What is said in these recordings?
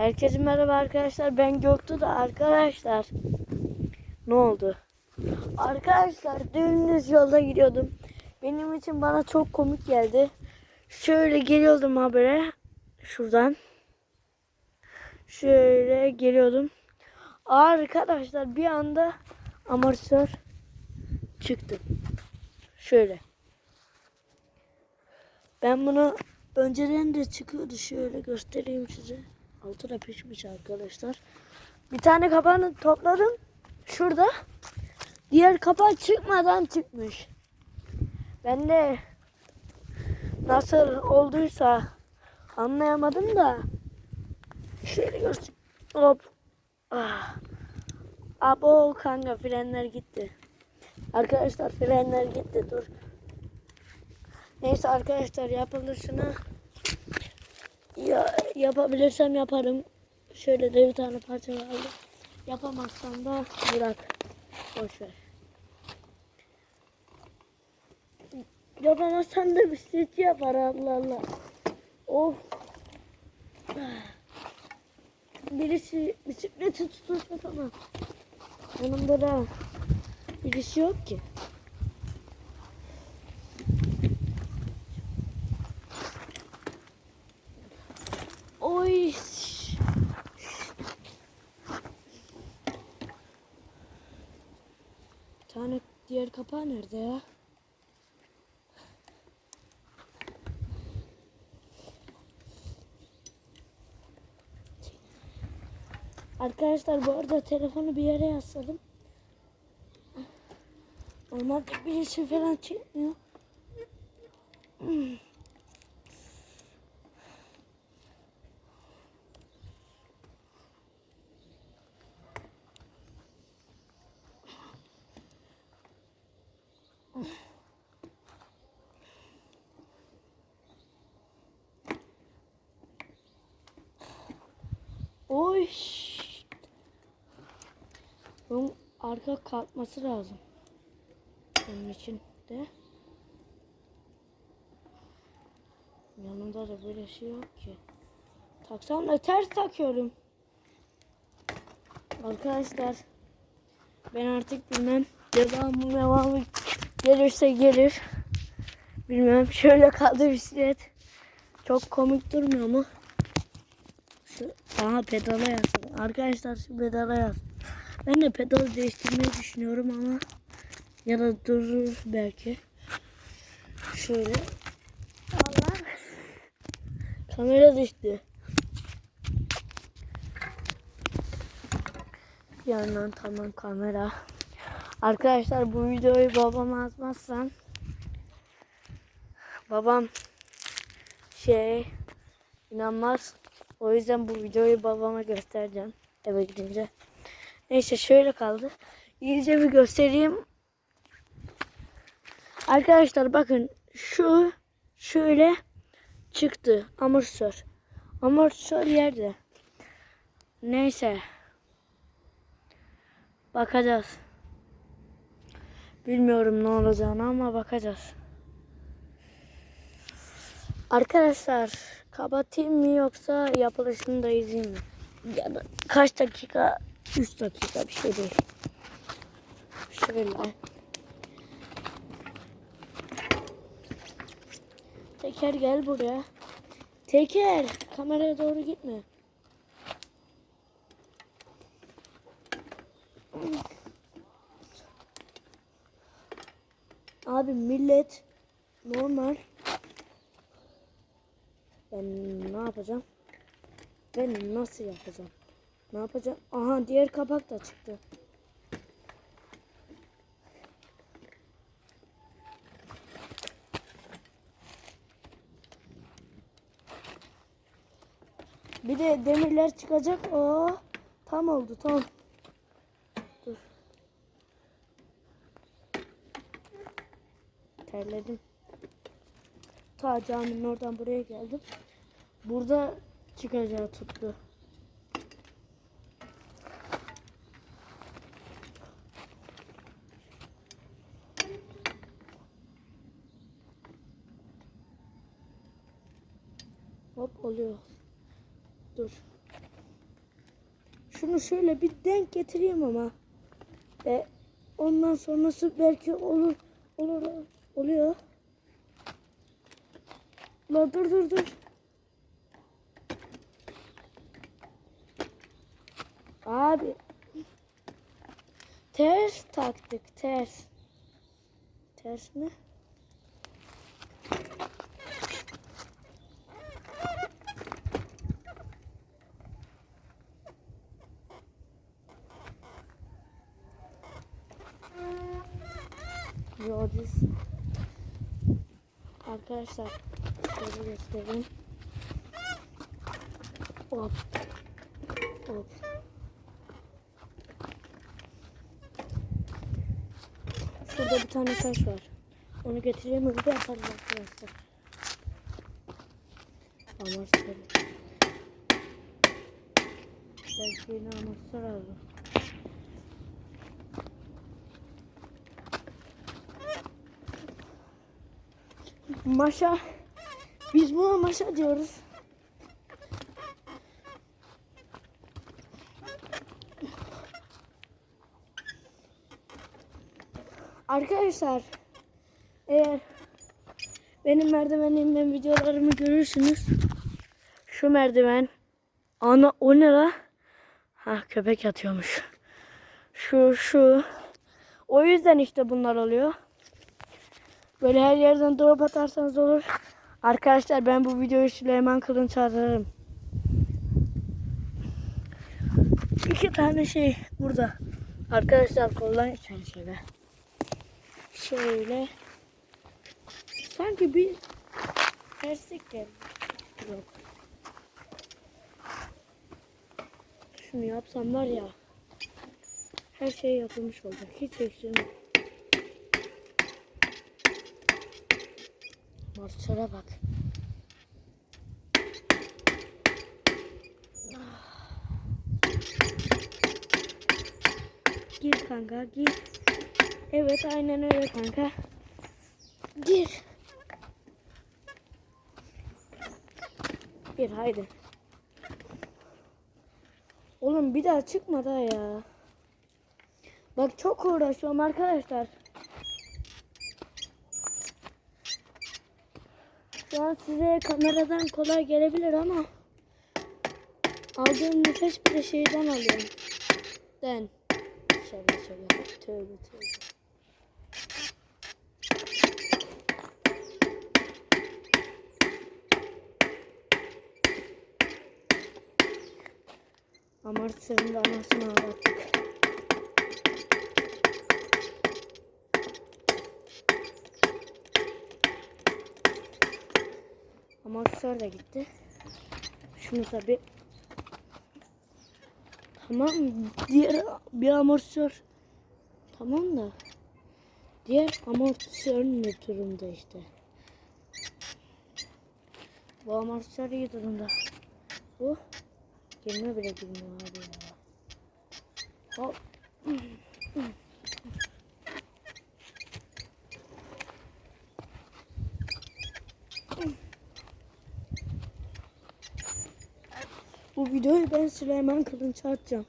Herkese merhaba arkadaşlar. Ben Göktuğ da arkadaşlar. Ne oldu? Arkadaşlar dümdüz yolda gidiyordum. Benim için bana çok komik geldi. Şöyle geliyordum habere. Şuradan. Şöyle geliyordum. Arkadaşlar bir anda amortisör çıktı. Şöyle. Ben bunu önceden de çıkıyordu. Şöyle göstereyim size. Altı da pişmiş arkadaşlar. Bir tane kapağını topladım. Şurada. Diğer kapağı çıkmadan çıkmış. Ben de nasıl olduysa anlayamadım da şöyle göster. Hop. Ah. Abo kanka frenler gitti. Arkadaşlar frenler gitti. Dur. Neyse arkadaşlar yapılır şuna. Ya, yapabilirsem yaparım. Şöyle de bir tane parça aldım. Yapamazsam da bırak. Boş ver. Yapamazsam da bisiklet yapar Allah Allah. Of. Birisi bisikleti tutursa tamam. Yanımda da birisi yok ki. Oy. Bir tane diğer kapağı nerede ya? Arkadaşlar bu arada telefonu bir yere yasladım. Normalde birisi falan çekmiyor. Oy. Bunun arka kalkması lazım. Bunun için de. Yanında da böyle şey yok ki. Taksam da ters takıyorum. Arkadaşlar ben artık bilmem devamı devamı gelirse gelir. Bilmem şöyle kaldı bisiklet. Çok komik durmuyor mu? Aha pedala yazsın. Arkadaşlar şu pedala yaz. Ben de pedalı değiştirmeyi düşünüyorum ama ya da durur belki. Şöyle. Allah. Kamera düştü. Bir yandan tamam kamera. Arkadaşlar bu videoyu babama atmazsam babam şey inanmaz. O yüzden bu videoyu babama göstereceğim eve gidince. Neyse şöyle kaldı. İyice bir göstereyim. Arkadaşlar bakın şu şöyle çıktı amortisör. Amortisör yerde. Neyse. Bakacağız. Bilmiyorum ne olacağını ama bakacağız. Arkadaşlar kapatayım mı yoksa yapılışını da izleyeyim mi? Ya da kaç dakika? 3 dakika bir şey değil. Şöyle. Teker gel buraya. Teker kameraya doğru gitme. Abi millet normal. Ben ne yapacağım? Ben nasıl yapacağım? Ne yapacağım? Aha diğer kapak da çıktı. Bir de demirler çıkacak. Oo, tam oldu tam. Dur. Terledim. Ta caminin oradan buraya geldim. Burada çıkacağı tuttu. Hop oluyor. Dur. Şunu şöyle bir denk getireyim ama. Ve ondan sonrası belki olur. Olur. Oluyor. La dur dur dur. Abi. Ters taktık ters. Ters mi? Yolcuyuz. Arkadaşlar şöyle göstereyim. Hop. Hop. Şurada bir tane taş var. Onu getireyim de yaparız arkadaşlar. Amaçları. Belki yine amaçlar lazım. Maşa. Biz buna maşa diyoruz. Arkadaşlar eğer benim merdivenimden videolarımı görürsünüz. Şu merdiven. Ana o ne la? Ha köpek yatıyormuş. Şu şu. O yüzden işte bunlar oluyor. Böyle her yerden drop atarsanız olur. Arkadaşlar ben bu videoyu Süleyman Kılınç atarım. İki tane şey burada. Arkadaşlar koldan şöyle şöyle. Şöyle. Sanki bir terslik geldi. Yok. Şunu yapsam var ya. Her şey yapılmış olacak. Hiç eksiğim Marşlara bak. Gir kanka gir. Evet aynen öyle kanka. Gir. Gir haydi. Oğlum bir daha çıkma da ya. Bak çok uğraşıyorum arkadaşlar. Şu an size kameradan kolay gelebilir ama aldığım nefes bile şeyden alıyorum. Den. Şöyle şöyle. Tövbe tövbe. Amortisörün de anasını ağlattık. Amortisör de gitti. Şunu tabi Tamam diğer bir amortisör Tamam da diğer amortisör ne durumda işte. Bu amortisör iyi durumda. Bu girme bile girmiyor abi ya. Hop. Bu videoyu ben Süleyman Kılınç'a atacağım.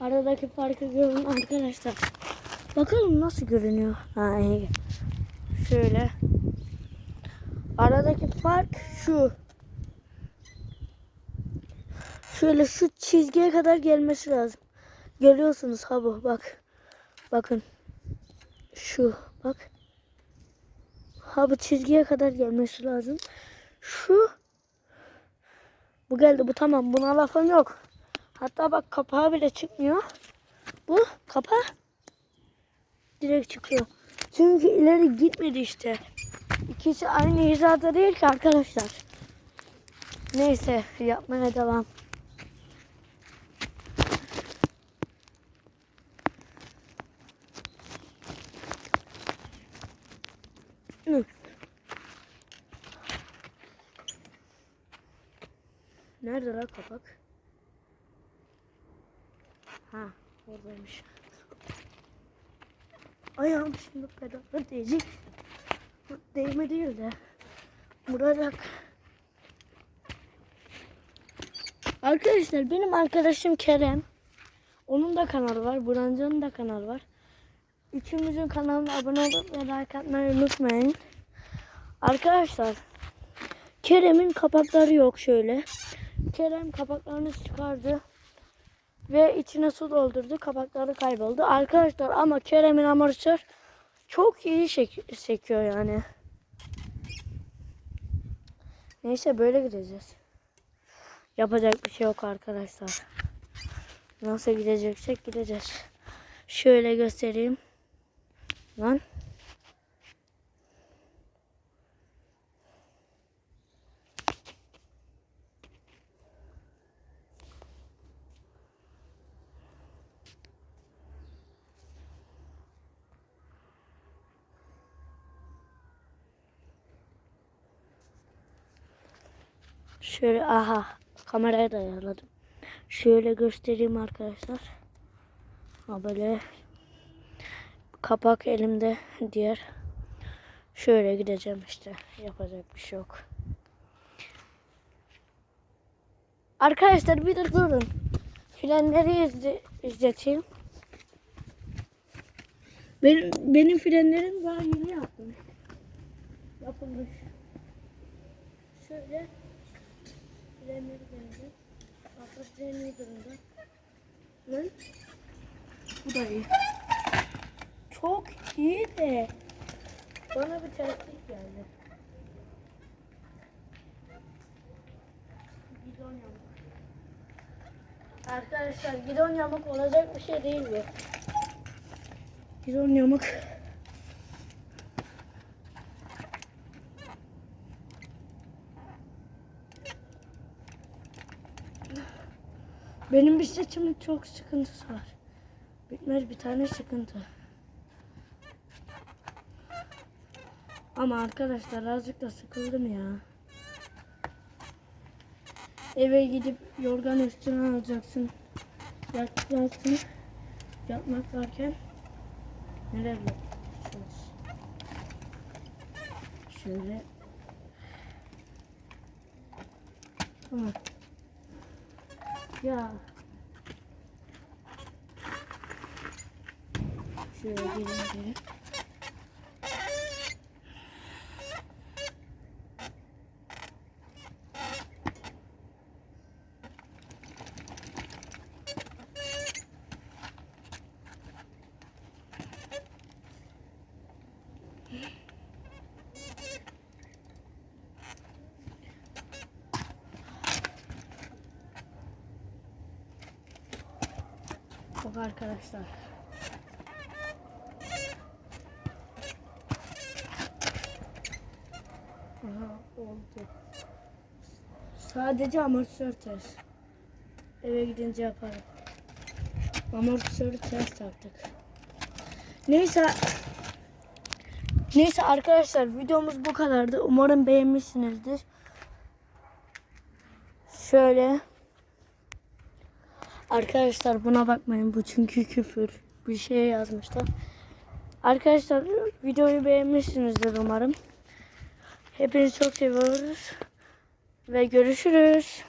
Aradaki farkı görün arkadaşlar. Bakalım nasıl görünüyor. Ha iyi. Şöyle. Aradaki fark şu. Şöyle şu çizgiye kadar gelmesi lazım. Görüyorsunuz ha bu bak. Bakın. Şu bak. Ha bu çizgiye kadar gelmesi lazım. Şu. Bu geldi bu tamam. Buna lafım yok. Hatta bak kapağı bile çıkmıyor. Bu kapağı direkt çıkıyor. Çünkü ileri gitmedi işte. İkisi aynı hizada değil ki arkadaşlar. Neyse yapmaya devam. Nerede lan kapak? Ha, oradaymış. Ayağım şimdi pedala değecek. Değme değil de. Vuracak. Arkadaşlar benim arkadaşım Kerem. Onun da kanalı var. Burancı'nın da kanalı var. Üçümüzün kanalına abone olup ve like atmayı unutmayın. Arkadaşlar Kerem'in kapakları yok şöyle. Kerem kapaklarını çıkardı. Ve içine su doldurdu. Kapakları kayboldu. Arkadaşlar ama Kerem'in amortisör çok iyi çek- çekiyor yani. Neyse böyle gideceğiz. Yapacak bir şey yok arkadaşlar. Nasıl gideceksek gideceğiz. Şöyle göstereyim. Lan. Şöyle aha kameraya da ayarladım. Şöyle göstereyim arkadaşlar. Ha böyle kapak elimde diğer. Şöyle gideceğim işte. Yapacak bir şey yok. Arkadaşlar bir dur durun. Frenleri izle, izleteyim. Benim, benim frenlerim daha yeni yaptım. Yapılmış. Şöyle frenleri geldi. Fren iyi durumda. Lan. Bu da iyi. Çok iyi de bana bir terslik geldi. Gidon yamuk. Arkadaşlar gidon yamuk olacak bir şey değil bu. Gidon yamuk. Benim bisikletimde çok sıkıntısı var. Bitmez bir tane sıkıntı. Ama arkadaşlar azıcık da sıkıldım ya. Eve gidip yorgan üstüne alacaksın. Yatacaksın. Yatmak varken neler yapacağız? Şöyle. Tamam. Ya. Şöyle gelin geri. Bak arkadaşlar. Aha oldu. Sadece amortisör ters. Eve gidince yaparım. Amortisörü ters taktık. Neyse. Neyse arkadaşlar videomuz bu kadardı. Umarım beğenmişsinizdir. Şöyle. Arkadaşlar buna bakmayın. Bu çünkü küfür. Bir şey yazmışlar. Arkadaşlar videoyu beğenmişsinizdir umarım. Hepinizi çok seviyoruz. Ve görüşürüz.